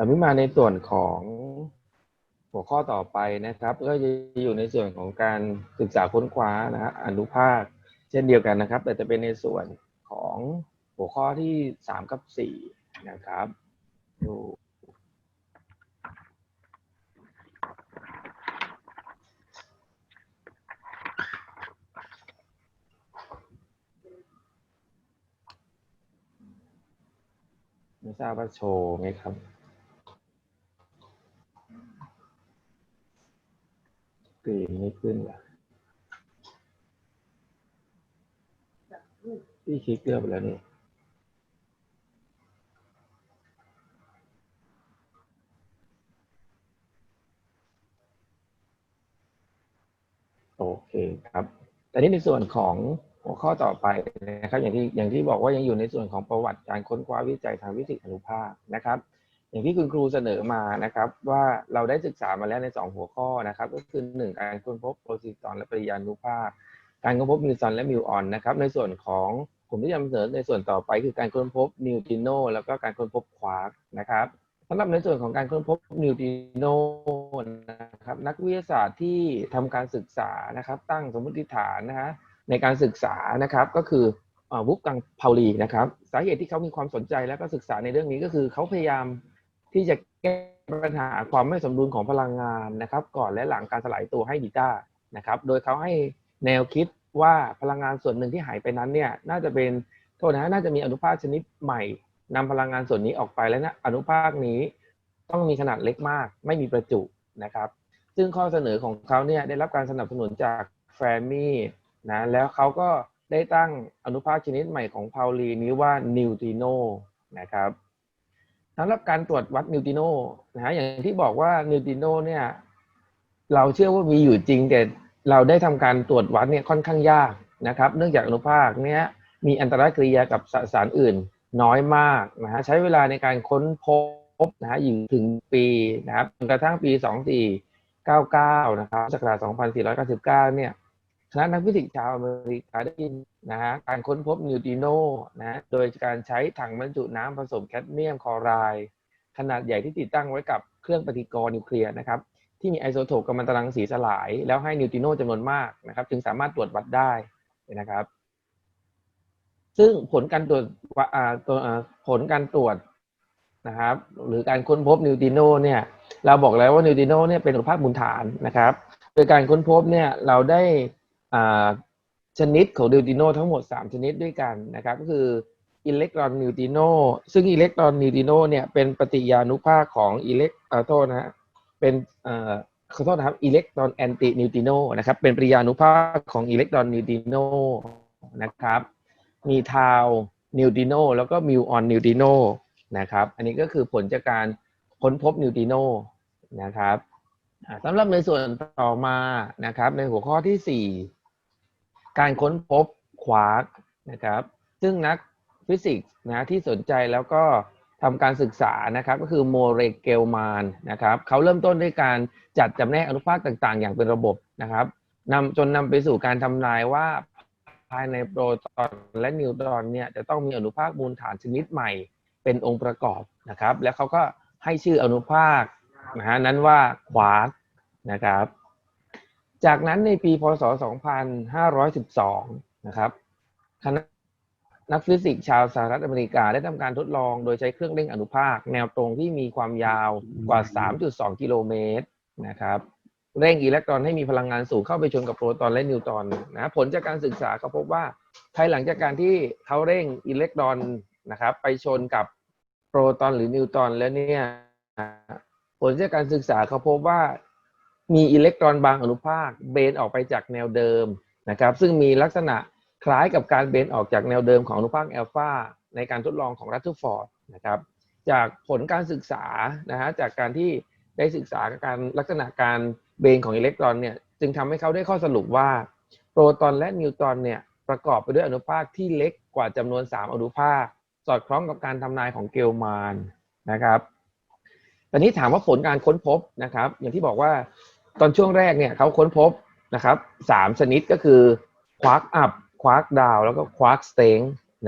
แต่ไม่มาในส่วนของหัวข้อต่อไปนะครับ ก็จะอยู่ในส่วนของการศึกษาค้นคว้านะฮะอนุภาค เช่นเดียวกันนะครับ แต่จะเป็นในส่วนของหัวข้อที่สามกับสี่นะครับดูไม่ทราบว่าโชว์ไหมครับ กรีนไม่ขึ้นเหรอพี่คลิกเกือบไปแล้วนี่โอเคครับ แต่นี่ในส่วนของหัวข้อต่อไปนะครับ อย่างที่อย่างที่บอกว่ายังอยู่ในส่วนของประวัติการค้นคว้าวิจัยทางวิสิกอนุภาคนะครับ อย่างที่คุณครูเสนอมานะครับ ว่าเราได้ศึกษามาแล้วใน 2 หัวข้อนะครับ ก็คือ 1 การค้นพบโปรซิตอนและปริยานุภาค การค้นพบมิวซอนและมิวออนนะครับ ในส่วนของผมที่จะนำเสนอในส่วนต่อไปคือการค้นพบนิวตริโนแล้วก็การค้นพบควาร์กนะครับสำหรับในส่วนของการค้นพบนิวตริโนนะครับนักวิทยาศาสตร์ที่ทำการศึกษานะครับ ตั้งสมมติฐานนะฮะในการศึกษานะครับก็คือวุกกังพาวลีนะครับ สาเหตุที่เขามีความสนใจและก็ศึกษาในเรื่องนี้ก็คือเขาพยายาม ที่จะแก้ปัญหาความไม่สมดุลของพลังงานนะครับ ก่อนและหลังการสลายตัวให้บีต้านะครับ โดยเขาให้แนวคิดว่าพลังงานส่วนหนึ่งที่หายไปนั้นเนี่ยน่าจะเป็นโทษนะน่าจะมีอนุภาคชนิดใหม่นำพลังงานส่วนนี้ออกไปแล้วนะอนุภาคนี้ต้องมีขนาดเล็กมาก ไม่มีประจุนะครับ ซึ่งข้อเสนอของเขาเนี่ยได้รับการสนับสนุนจากแฟร์มี่นะแล้วเขาก็ได้ตั้งอนุภาคชนิดใหม่ของพาวลีนี้ว่านิวตริโนนะครับ สำหรับการตรวจวัดนิวติโนนะฮะอย่างที่บอกว่านิวติโนเนี่ยเราเชื่อว่ามีอยู่จริง แต่เราได้ทำการตรวจวัดเนี่ยค่อนข้างยากนะครับ เนื่องจากอนุภาคเนี้ยมีอันตรายกริยากับสสารอื่นน้อยมากนะฮะใช้เวลาในการค้นพบนะฮะอยู่ถึงปีนะครับจนกระทั่งปี 2499 นะครับศักราช2499 เนี่ย คณะนักฟิสิกส์ชาวอเมริกาได้ยินนะฮะการค้นพบนิวตริโนนะโดยการใช้ถังบรรจุน้ำผสมแคดเมียมคลอไรด์ขนาดใหญ่ที่ติดตั้งไว้กับเครื่องปฏิกรณ์นิวเคลียร์นะครับที่มีไอโซโทปกัมมันตรังสีสลาย แล้วให้นิวตริโนจำนวนมากนะครับ จึงสามารถตรวจวัดได้นะครับ ซึ่งผลการตรวจตัวผลการตรวจนะครับ หรือการค้นพบนิวตริโนเนี่ย เราบอกแล้วว่านิวตริโนเนี่ยเป็นอนุภาคมูลฐานนะครับ โดยการค้นพบเนี่ยเราได้ ชนิดของนิวติโนทั้งหมด 3 ชนิดด้วยกันนะครับ ก็คืออิเล็กตรอนนิวติโนซึ่งอิเล็กตรอนนิวติโนเนี่ยเป็นปฏิยานุภาคของอิเล็กเอ่อโทษนะฮะเป็นเอ่ขอโทษนะครับอิเล็กตรอนแอนตินิวติโนนะครับเป็นปฏิยานุภาคของอิเล็กตรอนนิวติโนนะครับ มีทาวนิวติโนแล้วก็มิวออนนิวติโนนะครับ อันนี้ก็คือผลจากการค้นพบนิวติโนนะครับสำหรับในส่วนต่อมานะครับในหัวข้อที่ 4 การค้นพบควาร์กนะครับ ซึ่งนักฟิสิกส์นะที่สนใจแล้วก็ทำการศึกษานะครับก็คือโมเรเกลมานนะครับเขาเริ่มต้นด้วยการจัดจำแนกอนุภาคต่างๆ อย่างเป็นระบบนะครับนำจนนำไปสู่การทำนายว่าภายในโปรตอนและนิวตรอนเนี่ยจะต้องมีอนุภาคมูลฐานชนิดใหม่ เป็นองค์ประกอบนะครับ แล้วเขาก็ให้ชื่ออนุภาคนะฮะนั้นว่าควาร์กนะครับ จากนั้นในปีพศ 2512 นะครับคณะนักฟิสิกส์ชาวสหรัฐอเมริกาได้ทำการทดลองโดยใช้เครื่องเร่งอนุภาค แนวตรงที่มีความยาวกว่า 3.2 กิโลเมตรนะครับเร่งอิเล็กตรอนให้มีพลังงานสูงเข้าไปชนกับโปรตอนและนิวตรอนนะผลจากการศึกษาเขาพบว่าภายหลังจากการที่เขาเร่งอิเล็กตรอนนะครับ ไปชนกับโปรตอนหรือนิวตรอนแล้วเนี่ยผลจากการศึกษาเขาพบว่า มีอิเล็กตรอนบางอนุภาคเบนออกไปจากแนวเดิมนะครับซึ่งมีลักษณะคล้ายกับการเบนออกจากแนวเดิมของอนุภาคแอลฟาในการทดลองของรัตเทอร์ฟอร์ดนะครับจากผลการศึกษานะฮะจากการที่ได้ศึกษาการลักษณะการเบนของอิเล็กตรอนเนี่ยจึงทำให้เขาได้ข้อสรุปว่า โปรตอนและนิวตรอนเนี่ยประกอบไปด้วยอนุภาคที่เล็กกว่าจำนวน 3 อนุภาค สอดคล้องกับการทำนายของเกลมานนะครับตอนนี้ถามว่าผลการค้นพบนะครับ อย่างที่บอกว่า ตอนช่วงแรกเนี่ยเขาค้นพบนะครับสามชนิดก็คือควาร์กอัพควาร์กดาวแล้วก็ควาร์กสเตง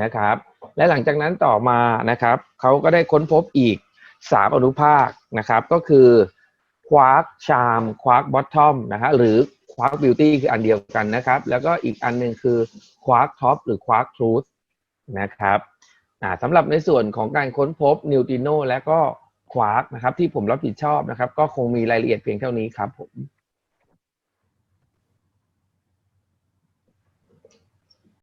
นะครับ และหลังจากนั้นต่อมานะครับเขาก็ได้ค้นพบอีกสามอนุภาคนะครับก็คือควาร์กชามควาร์กบอททอมนะฮะหรือควาร์กบิวตี้คืออันเดียวกันนะครับ แล้วก็อีกอันหนึ่งคือควาร์กท็อปหรือควาร์กทรูธนะครับสำหรับในส่วนของการค้นพบนิวติโนและก็ ควาร์กนะครับที่ผมรับผิดชอบนะครับ ก็คงมีรายละเอียดเพียงเท่านี้ครับผม